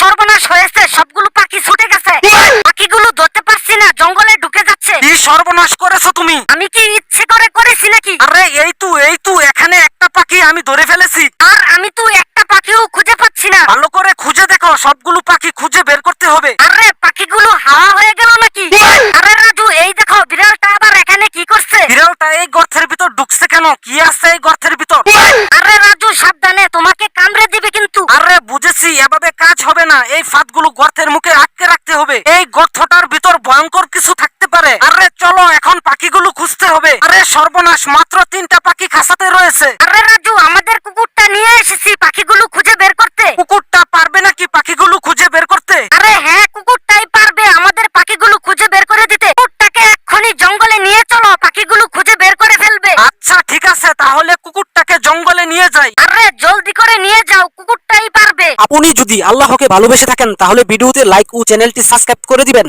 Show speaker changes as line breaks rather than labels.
সর্বনাশ হয়েছে সবগুলো পাখি ছুটে গেছে। পাখিগুলো ধরতে পারছি না জঙ্গলে ঢুকে যাচ্ছে।
কি সর্বনাশ করেছ তুমি?
আমি কি ইচ্ছে করে করেছি নাকি?
আরে এই তো এই তো এখানে একটা পাখি আমি ধরে ফেলেছি।
আর আমি তো একটা পাখিও খুঁজে পাচ্ছি না।
ভালো করে খুঁজে দেখো সবগুলো পাখি খুঁজে বের করতে হবে।
আরে পাখিগুলো হাওয়া হয়ে গেল নাকি? আরে রাজু এই দেখো বিড়ালটা আবার এখানে কি করছে?
বিড়ালটা এই গর্তের ভিতর ঢুকছে কেন? কি আছে এই গর্তের ভিতর?
আরে রাজু সাবধানে তোমাকে কামড়ে দিবে কিন্তু।
আরে বুঝেছি এভাবে কাজ হবে না। এই ফাঁদগুলো গর্তের মুখে আটকে রাখতে হবে। এই গর্তটার ভিতর ভয়ঙ্কর কিছু থাকতে পারে। আরে চলো এখন পাখিগুলো খুঁজতে হবে। আরে সর্বনাশ মাত্র তিনটা পাখি খাসাতে রয়েছে।
আরে রাজু আমাদের কুকুরটা নিয়ে এসেছি পাখিগুলো খুঁজে বের করতে।
কুকুরটা পারবে নাকি পাখিগুলো খুঁজে বের করতে?
আরে হ্যাঁ কুকুরটাই পারবে আমাদের পাখিগুলো খুঁজে বের করে দিতে। কুকুরটাকে এক্ষুনি জঙ্গলে নিয়ে চলো পাখিগুলো খুঁজে বের করে ফেলবে।
আচ্ছা ঠিক আছে তাহলে কুকুরটাকে জঙ্গলে নিয়ে যাই।
আরে জলদি করে নিয়ে যাও পারবে
আপনি যদি আল্লাহকে ভালোবেসে থাকেন তাহলে ভিডিওতে লাইক ও চ্যানেলটি সাবস্ক্রাইব করে দিবেন।